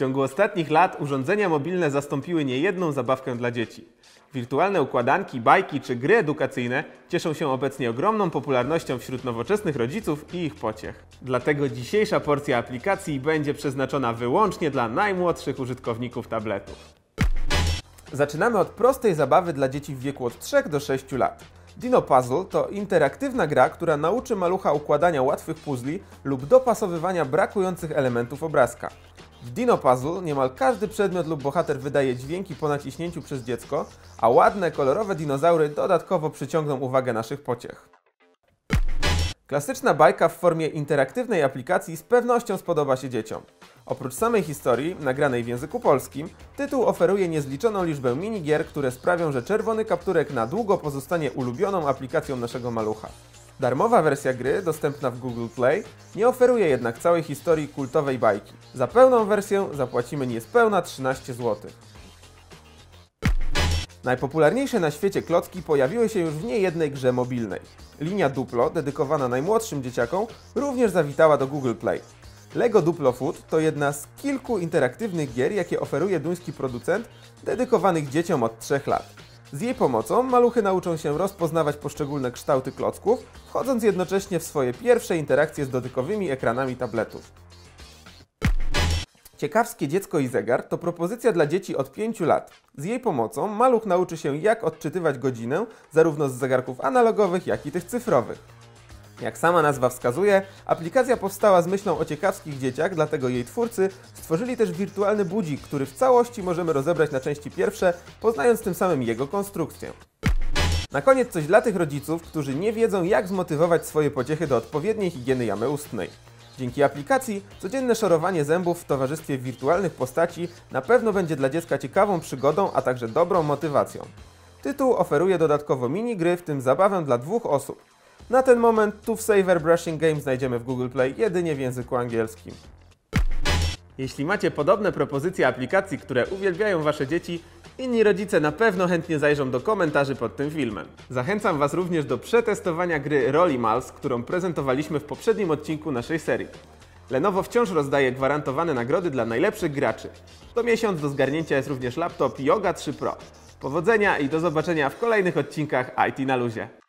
ciągu ostatnich lat urządzenia mobilne zastąpiły niejedną zabawkę dla dzieci. Wirtualne układanki, bajki czy gry edukacyjne cieszą się obecnie ogromną popularnością wśród nowoczesnych rodziców i ich pociech. Dlatego dzisiejsza porcja aplikacji będzie przeznaczona wyłącznie dla najmłodszych użytkowników tabletów. Zaczynamy od prostej zabawy dla dzieci w wieku od 3 do 6 lat. Dino Puzzle to interaktywna gra, która nauczy malucha układania łatwych puzli lub dopasowywania brakujących elementów obrazka. W Dino Puzzle niemal każdy przedmiot lub bohater wydaje dźwięki po naciśnięciu przez dziecko, a ładne, kolorowe dinozaury dodatkowo przyciągną uwagę naszych pociech. Klasyczna bajka w formie interaktywnej aplikacji z pewnością spodoba się dzieciom. Oprócz samej historii, nagranej w języku polskim, tytuł oferuje niezliczoną liczbę minigier, które sprawią, że czerwony kapturek na długo pozostanie ulubioną aplikacją naszego malucha. Darmowa wersja gry, dostępna w Google Play, nie oferuje jednak całej historii kultowej bajki. Za pełną wersję zapłacimy niespełna 13 zł. Najpopularniejsze na świecie klocki pojawiły się już w niejednej grze mobilnej. Linia Duplo, dedykowana najmłodszym dzieciakom, również zawitała do Google Play. Lego Duplo Food to jedna z kilku interaktywnych gier, jakie oferuje duński producent, dedykowanych dzieciom od 3 lat. Z jej pomocą maluchy nauczą się rozpoznawać poszczególne kształty klocków, wchodząc jednocześnie w swoje pierwsze interakcje z dotykowymi ekranami tabletów. Ciekawskie dziecko i zegar to propozycja dla dzieci od 5 lat. Z jej pomocą maluch nauczy się jak odczytywać godzinę, zarówno z zegarków analogowych, jak i tych cyfrowych. Jak sama nazwa wskazuje, aplikacja powstała z myślą o ciekawskich dzieciach, dlatego jej twórcy stworzyli też wirtualny budzik, który w całości możemy rozebrać na części pierwsze, poznając tym samym jego konstrukcję. Na koniec coś dla tych rodziców, którzy nie wiedzą jak zmotywować swoje pociechy do odpowiedniej higieny jamy ustnej. Dzięki aplikacji codzienne szorowanie zębów w towarzystwie wirtualnych postaci na pewno będzie dla dziecka ciekawą przygodą, a także dobrą motywacją. Tytuł oferuje dodatkowo minigry, w tym zabawę dla dwóch osób. Na ten moment Tooth Saver Brushing Game znajdziemy w Google Play jedynie w języku angielskim. Jeśli macie podobne propozycje aplikacji, które uwielbiają Wasze dzieci, inni rodzice na pewno chętnie zajrzą do komentarzy pod tym filmem. Zachęcam Was również do przetestowania gry Rollymals, którą prezentowaliśmy w poprzednim odcinku naszej serii. Lenovo wciąż rozdaje gwarantowane nagrody dla najlepszych graczy. To miesiąc do zgarnięcia jest również laptop Yoga 3 Pro. Powodzenia i do zobaczenia w kolejnych odcinkach IT na luzie.